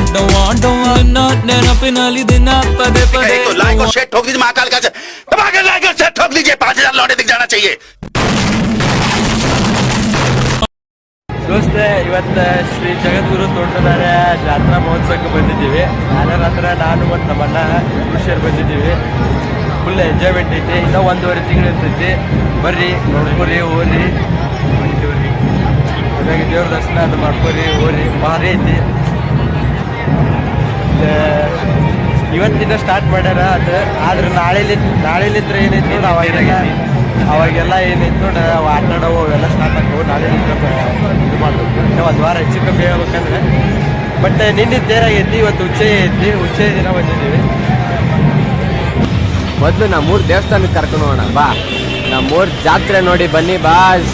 ಡವ್ವ ಡವ್ವ ನಿನ್ನ ನೆನಪಿನಲ್ಲಿ ದಿನ ಪದೇ ಪದೇ तो लाइक और शेयर ठोक दीजिए महाकाल का दबा के लाइक और शेयर ठोक दीजिए पांच हजार लौटे दिख जाना चाहिए ದೋಸ್ತೆ ಇವತ್ತು ಶ್ರೀ ಜಗದ್ಗುರು ತೋಟದಾರ ಜಾತ್ರಾ ಮಹೋತ್ಸವಕ್ಕೆ ಬಂದಿದ್ದೀವಿ ನಾನೇ ಹತ್ರ ನಾನು ಮತ್ತು ನಮ್ಮ ಅಣ್ಣ ಖುಷಿಯರು ಬಂದಿದ್ದೀವಿ ಫುಲ್ ಎಂಜಾಯ್ಮೆಂಟ್ ಐತಿ ಇನ್ನೂ ಒಂದೂವರೆ ತಿಂಗಳು ಇರ್ತೈತಿ ಬರ್ರಿ ನೋಡ್ಕೊರಿ ಹೋರಿ ಹಾಗಾಗಿ ದೇವ್ರ ದರ್ಶನ ಅದು ಮಾಡ್ಕೊರಿ ಹೋರಿ ಭಾರಿ ಐತಿ ಮತ್ತೆ ಇವತ್ತಿನ ಸ್ಟಾರ್ಟ್ ಮಾಡ್ಯಾರ ಅದು ಆದ್ರೆ ನಾಳೆಲಿ ನಾಳೆಲಿದ್ರೆ ಏನೈತಿ ನೋಡಿ ಅವಾಗೆಲ್ಲ ಅವಾಗೆಲ್ಲ ಏನೈತಿ ನೋಡಿ, ಅವು ಆಟ ಅವೆಲ್ಲ ಸ್ಟಾರ್ಟ್ ಆಗ್ತವೆ ನಾಳೆ ಇದು ಮಾಡ್ಬೇಕು. ಒಂದು ವಾರ ಹೆಚ್ಚು ಕಮ್ಮಿ ಹೇಳ್ಬೇಕಂದ್ರೆ. ಬಟ್ ನಿನ್ನೆ ತೇರಾಗೈತಿ ಇವತ್ತು ಉಚ್ಚೆ ಐತಿ ಉಚ್ಚೆ ದಿನ ಬಂದಿದ್ದೀವಿ. ಮೊದಲು ನಮ್ಮೂರು ದೇವಸ್ಥಾನಕ್ಕೆ ಕರ್ಕೊಂಡು ಹೋಗೋಣ, ಬಾ. ನಮ್ಮೂರ್ ಜಾತ್ರೆ ನೋಡಿ ಬನ್ನಿ, ಬಾಸ್.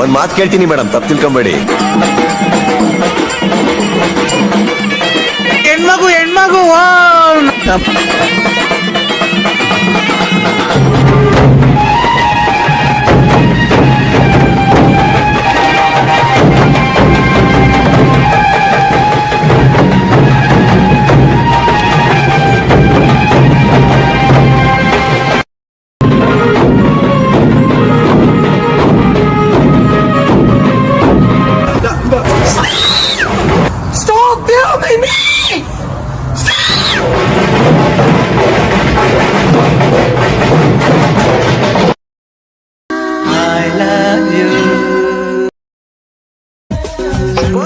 ಒಂದ್ ಮಾತು ಕೇಳ್ತೀನಿ ಮೇಡಮ್ ತಪ್ಪು ತಿಳ್ಕೊಂಬೇಡಿ ಹೆಣ್ಮಗು ಹೆಣ್ಮಗು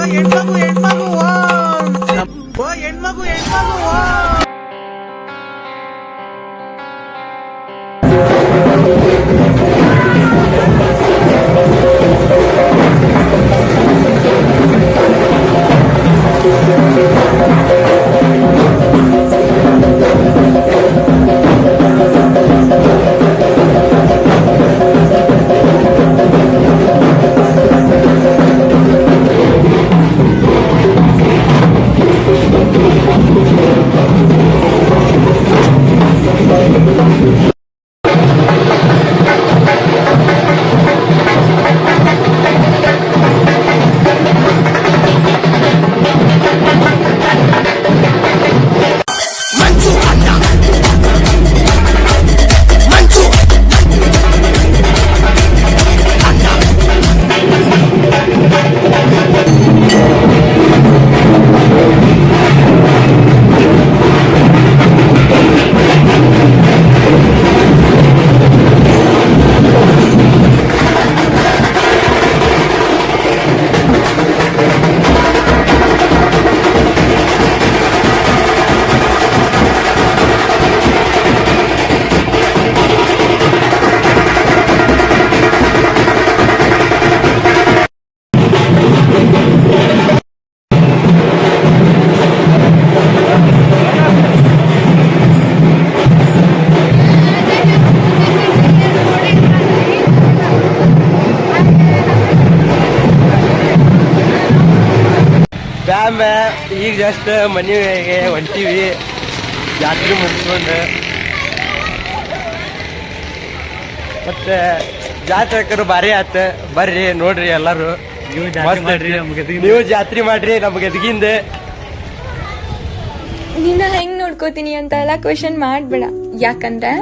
ಹೆಣ್ಮಗು ಹೆಣ್ಮಗು ಓ ಹೆಣ್ಮಗು ಹೆಣ್ಮಗು ಬ್ಯಾಮ್ ಈಗ ಜಸ್ಟ್ ಮನೆಗೆ ಹೊಂಟೀವಿ. ಜಾತ್ರೆ ಮುಗಿಸ್ಕೊಂಡು. ಮತ್ತೆ ಜಾತ್ರೆಕರು ಭಾರಿ ಆತ. ಬರ್ರಿ ನೋಡ್ರಿ ಎಲ್ಲಾರು. ನೀವು ಜಾತ್ರೆ ಮಾಡ್ರಿ ನಮ್ಗೆ ಎದಗಿಂದ. ನಿನ್ನ ಹೆಂಗ್ ನೋಡ್ಕೋತೀನಿ ಅಂತ ಎಲ್ಲ ಕ್ವೆಶನ್ ಮಾಡ್ಬೇಡ. ಯಾಕಂದ್ರೆ